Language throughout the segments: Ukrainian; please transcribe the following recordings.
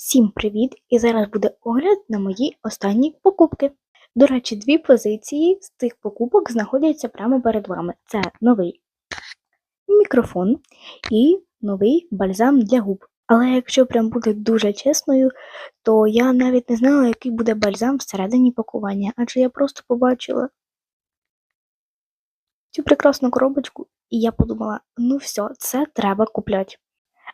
Всім привіт! І зараз буде огляд на мої останні покупки. До речі, дві позиції з цих покупок знаходяться прямо перед вами. Це новий мікрофон і новий бальзам для губ. Але якщо прям бути дуже чесною, то я навіть не знала, який буде бальзам всередині пакування, адже я просто побачила цю прекрасну коробочку, і я подумала: ну все, це треба купляти.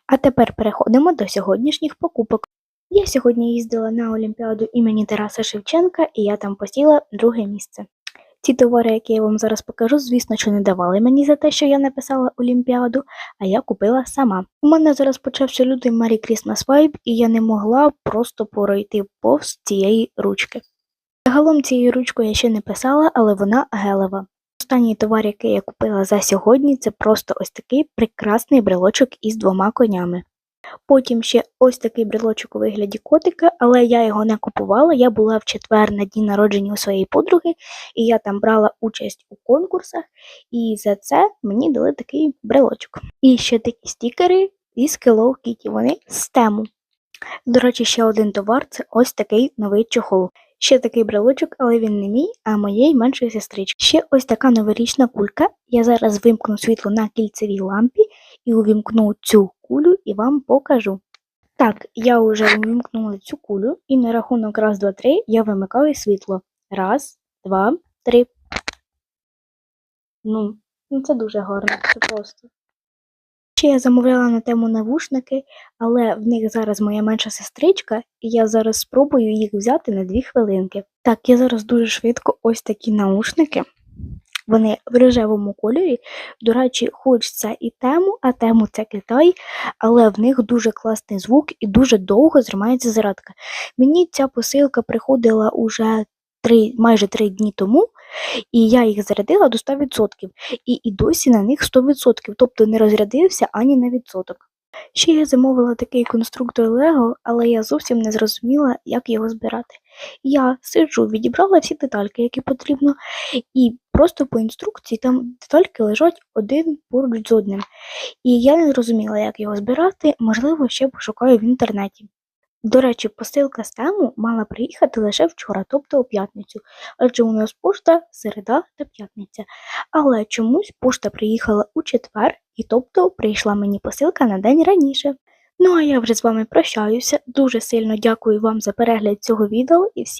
А тепер переходимо до сьогоднішніх покупок. Я сьогодні їздила на Олімпіаду імені Тараса Шевченка, і я там посіла друге місце. Ті товари, які я вам зараз покажу, звісно, що не давали мені за те, що я написала Олімпіаду, а я купила сама. У мене зараз почався лютий Merry Christmas Vibe, і я не могла просто пройти повз цієї ручки. Загалом цією ручкою я ще не писала, але вона гелева. Останній товар, який я купила за сьогодні, це просто ось такий прекрасний брелочок із двома конями. Потім ще ось такий брелочок у вигляді котика, але я його не купувала. Я була в четвер на дні народження у своєї подруги, і я там брала участь у конкурсах, і за це мені дали такий брелочок. І ще такі стікери із Hello Kitty, вони з тему. До речі, ще один товар це ось такий новий чохол. Ще такий брелочок, але він не мій, а моєї меншої сестрички. Ще ось така новорічна кулька. Я зараз вимкну світло на кільцевій лампі і увімкну цю кулю і вам покажу. Так, я вже увімкнула цю кулю, і на рахунок раз, два, три я вимикаю світло. Раз, два, три. Ну, ну це дуже гарно, це просто. Ще я замовляла на тему навушники, але в них зараз моя менша сестричка, і я зараз спробую їх взяти на дві хвилинки. Так, я зараз дуже швидко ось такі наушники. Вони в рожевому кольорі. До речі, хоч це і тему, а тему це Китай, але в них дуже класний звук і дуже довго тримається зарядка. Мені ця посилка приходила уже три, майже три дні тому, і я їх зарядила до 100%. І, і досі на них 100%, тобто не розрядився ані на відсоток. Ще я замовила такий конструктор Лего, але я зовсім не зрозуміла, як його збирати. Я сиджу, відібрала всі детальки, які потрібно, і просто по інструкції там детальки лежать один поруч з одним. І я не зрозуміла, як його збирати, можливо, ще пошукаю в інтернеті. До речі, посилка з тему мала приїхати лише вчора, тобто у п'ятницю, адже у нас пошта середа та п'ятниця. Але чомусь пошта приїхала у четвер, і тобто прийшла мені посилка на день раніше. Ну а я вже з вами прощаюся. Дуже сильно дякую вам за перегляд цього відео і всім.